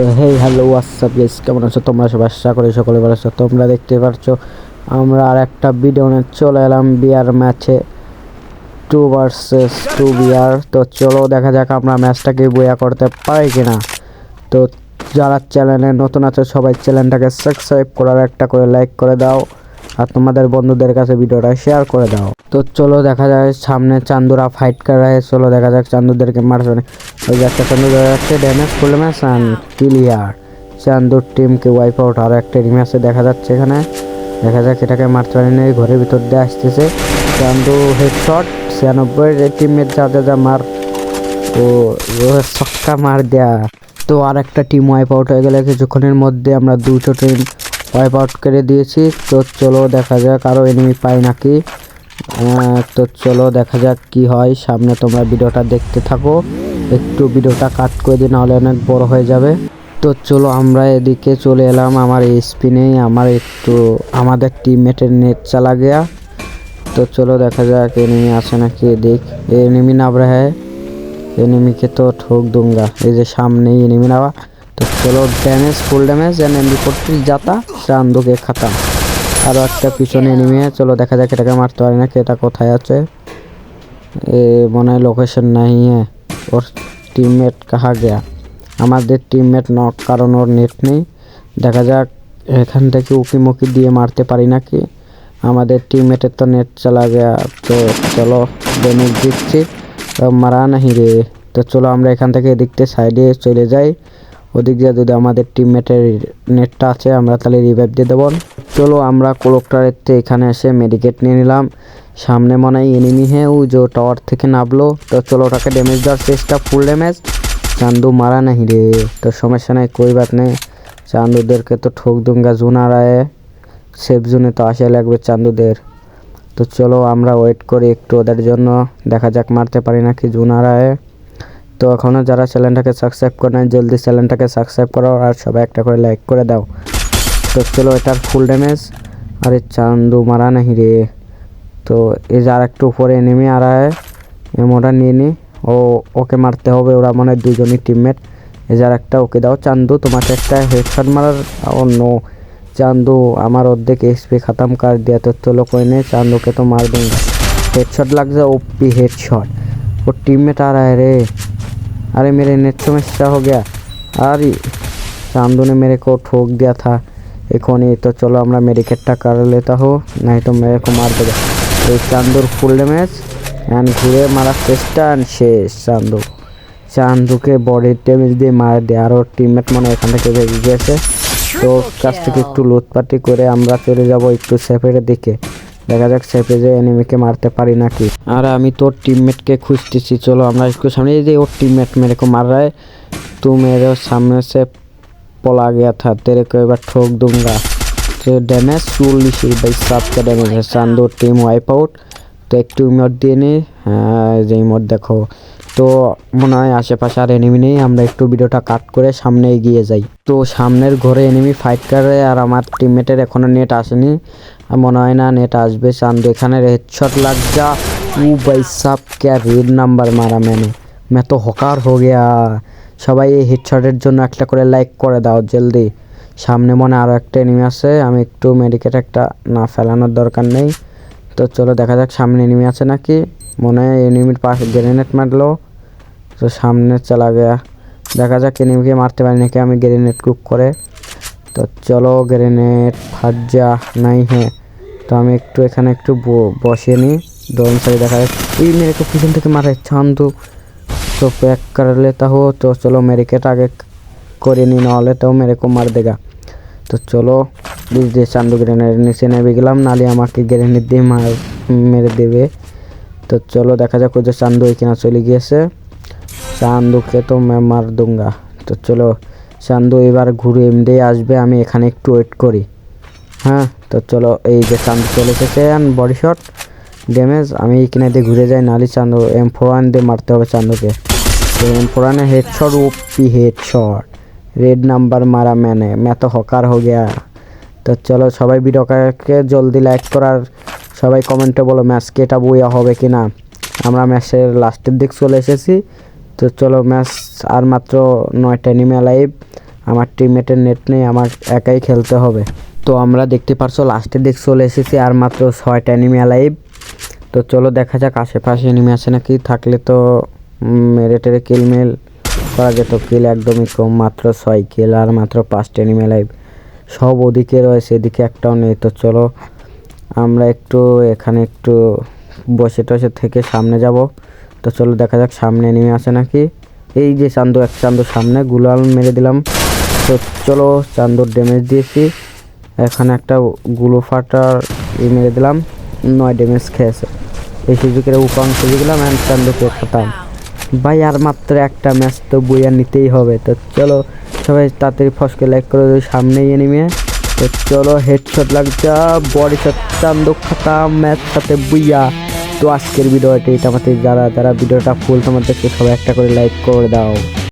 তো hey hello WhatsApp guess কেমন আছো? তোমরা সবাই? আশা করি সকলে ভালো আছো। তোমরা দেখতে পারছ আমরা আর একটা ভিডিও নিয়ে চলে এলাম বিয়ার ম্যাচে টু ভার্সেস টু বিয়ার। তো, চলো দেখা যাক আমরা ম্যাচটাকে বইয়া করতে পারি কিনা। তো, যারা চ্যানেলে নতুন আছে, সবাই চ্যানেলটাকে সাবস্ক্রাইব করার একটা করে লাইক করে দাও। আর তোমাদের বন্ধুদের কাছে ভিডিওটা শেয়ার করে দাও। তো চলো দেখা যায় সামনে চান্দুরা ফাইট করে, চলো দেখা যাক চান্দুদেরকে মারছে। ওই যে একটা চান্দু যাচ্ছে ড্যামেজ ফুল ম্যাচ ক্লিয়ার চান্দুর টিমকে ওয়াইপ আউট আরও একটা আছে দেখা যাচ্ছে এখানে। দেখা যাক এটাকে মারতে পারেনি ঘরের ভিতর দিয়ে আসতেছে। চান্দু হেডশট ছিয়ানব্বই টিমের যা যা যা মার তো ছক্কা মার দেয়া। তো আর একটা টিম ওয়াইপ আউট হয়ে গেলে, কিছুক্ষণের মধ্যে আমরা দুটো টিম ওয়াইপ আউট করে দিয়েছি। তো চলো দেখা যাক আরও এনিমি পাই নাকি। তো চলো দেখা যাক কি হয়। সামনে তোমরা ভিডিওটা দেখতে থাকো। একটু ভিডিওটা কাট করে দিই, নাহলে অনেক বড় হয়ে যাবে। তো চলো আমরা এদিকে চলে এলাম। আমার এই স্পিনেই আমার একটু, আমাদের টিমমেটের নেট চালা গিয়া। তো চলো দেখা যাক এনিমি আছে নাকি দেখ এনিমি না রে হ্যাঁ। এনিমিকে তো ঠোক দুঙ্গা। এই যে সামনেই এনিমি নাওয়া চলো damage, full damage and MB forty জাতা চান্দুকে খাতাম আরও একটা পিছনে এনিমি চলো দেখা যাক এটাকে মারতে পারি নাকি, এটা কোথায় আছে। এ, মনে হয় লোকেশন নাই ওর টিমমেট কাহা গেয়া? আমাদের টিমমেট নক কারণ ওর নেট নেই। দেখা যাক, এখান থেকে উকি মুকি দিয়ে মারতে পারি নাকি। আমাদের টিমমেটের তো নেট চালা গেয়া, তো চলো ড্যামেজ দিচ্ছি। মারা নাহি রে। তো চলো আমরা এখান থেকে এদিক থেকে সাইডে চলে যাই। ওদিক দিয়ে যদি আমাদের টিমমেটের নেটটা আছে, আমরা তাহলে রিভাইভ দিয়ে দেবো। চলো আমরা কোলোকটারের থেকে এখানে এসে মেডিকেট নিয়ে নিলাম। সামনে মনে হয় এনিমি হ্যাঁ ও যে টাওয়ার থেকে নামলো। তো চলো ওটাকে ড্যামেজ দেওয়ার চেষ্টা ফুল ড্যামেজ চান্দু মারা নাহি রে, তো সমস্যা নাই, কই বাত নেই। চান্দুদেরকে তো ঠোক দুঙ্গা জুন আর সেফ জোনে তো আসা লাগবে চান্দুদের। তো চলো আমরা ওয়েট করি একটু ওদের জন্য, দেখা যাক মারতে পারি নাকি জুনার আয়ে। তো এখনও যারা চ্যানেলটাকে সাবস্ক্রাইব করে নেয় জলদি চ্যানেলটাকে সাবস্ক্রাইব করো আর সবাই একটা করে লাইক করে দাও। তো চলো এটার ফুল ড্যামেজ আরে চান্দু মারা নাহি রে। তো এ যার একটু উপরে এনেমি আর এমোটা নিয়ে নি। ও, ওকে মারতে হবে, ওরা মানে দুজনই টিমমেট এ যার একটা ওকে দাও। চান্দু, তোমাকে একটা হেডশট মারার, ও নো চান্দু, আমার অর্ধেক এসপি খাতাম কার দিয়া তো চলো কই নে। চান্দুকে তো মার দেন হেডশট লাগছে ওপি হেডশট ও টিমমেট আর আয় রে। अरे मेरे नेट समस्या हो गया अरे चांदू ने मेरे को ठोक दिया था এখনই তো চলো আমরা মেডিকেটটা कर लेता हो नहीं तो मेरे को मार देगा এই চান্দুর ফুল ড্যামেজ অ্যান্ড ঘুরে মারার চেষ্টা and শেষ চান্দু চান্দুকে বডির ড্যামেজ দিয়ে মার দেয় আরও টিমমেট মনে হয় এখান থেকে ভেঙে গিয়েছে তো ওর কাছ থেকে একটু লুটপাটি করে আমরা চলে যাব একটু সেফের দিকে দেখা যাক সেফে যে এনিমিকে মারতে পারি নাকি। আর আমি তোর টিমমেটকে খুঁজতেছি, চলো আমরা একটু সামনে যে ওর টিমমেট মেরে কো মার রায়। তু मेरे सामने से पला गया था तेरे এবার ঠোক बार ठोक दूंगा তো ড্যামেজ চল্লিশ বাই সাতটা ড্যামেজ সান্দো টিম ওয়াইপ আউট তো একটু ইমোট দিয়ে নি। হ্যাঁ যে ইমোট দেখো। তো মনে হয় আশেপাশে আর এনিমি নেই, আমরা একটু ভিডিওটা কাট করে সামনে এগিয়ে যাই। তো সামনের ঘরে এনিমি ফাইট করে আর আমার টিমমেটের এখনও নেট আসেনি। মনে হয় না নেট আসবে চান্দ এখানে হেডশট লাগ যা ও সাপ ক্যা রেড নাম্বার মারা মেনে। মে তো হকার হো গিয়া। সবাই এই হেডশটের জন্য একটা করে লাইক করে দাও, জলদি। সামনে মনে আরও একটা এনিমি আছে, আমি একটু মেডিকেট একটা না ফেলানোর দরকার নেই। তো চলো দেখা যাক সামনে এনিমি আছে নাকি। মনে হয় এনিমির পাশে গ্রেনেড মারলো তো সামনে চলা গেয়া দেখা যাক এনিমিকে মারতে পারি নাকি আমি গ্রেনেড কুক করে তো চলো গ্রেনেড ফাট যা নাই হ্যাঁ তো আমি একটু এখানে একটু ব- বসিয়ে নিই ড্রোন সাইড দেখা যাচ্ছে এই মেরে को পিছন থেকে মারে চান্দু तो पैक कर लेता हो तो चलो मेडिकेट आगे করে নি নাহলে তো মেরে को मार देगा তো চলো দিস দিয়ে চান্দু গ্রেনেড নিচে নেমে গেলাম নালে আমাকে গ্রেনেড দিয়ে মার মেরে দেবে তো চলো দেখা যাক ওই যে চান্দু কিনা চলে গিয়েছে। চান্দুকে তো মার দুঙ্গা তো চলো চান্দু এবার ঘুরে এমনি আসবে, আমি এখানে একটু ওয়েট করি। হ্যাঁ তো চলো এই যে চান্দু চলে এসেছে বডি শট ড্যামেজ আমি কিনে দিয়ে ঘুরে যাই নালি চান্দু এম ফোরান দিয়ে মারতে হবে চান্দুকে। M ফোরানে headshot OP headshot red number মারা ম্যানে ম্যা তো হকার হো গিয়া। তো চলো সবাই ভিডিওটাকে জলদি লাইক করার সবাই কমেন্টে বলো ম্যাচকে এটা বইয়া হবে কি না আমরা ম্যাচের লাস্টের দিক চলে এসেছি। তো চলো ম্যাচ আর মাত্র নয়টা নিমে লাইভ আমার টিমমেটের নেট নেই, আমার একাই খেলতে হবে। তো আমরা দেখতে পারছ লাস্টের দিক চলে এসেছি আর মাত্র ছয়টা এনিমি অ্যালাইভ তো চলো দেখা যাক আশেপাশে এনিমি আছে নাকি। থাকলে তো মেরে টেরে কিল মিল করা যেত। কিল একদমই কম, মাত্র ছয় কিল আর মাত্র পাঁচটা এনিমি অ্যালাইভ সব ওদিকে রয়েছে, এদিকে একটাও নেই। তো চলো আমরা একটু এখানে একটু বসে টসে থেকে সামনে যাব। তো চলো দেখা যাক সামনে নেমে আসে নাকি। এই যে চান্দু, এক চান্দু সামনে গুলাল মেরে দিলাম। তো চলো চান্দুর ড্যামেজ দিয়েছি। এখানে একটা গুলো ফাটার ই মেরে দিলাম। নয় ড্যামেজ খেয়েছে। এই সুযোগের উপাং সুযোগ দিলাম অ্যান্ড চান্দুকে খতাম ভাই, আর মাত্র একটা ম্যাচ তো বইয়া নিতেই হবে। তো চলো সবাই তাড়াতাড়ি ফসকে লাইক করে সামনেই এনিমে তো চলো হেডশট লাগছে বডি শট খাতাম ম্যাচ সাথে বুইয়া। তো আজকের ভিডিওটা এটা আমাদের যারা যারা ভিডিওটা ফুল তোমাদেরকে সবাই একটা করে লাইক করে দাও।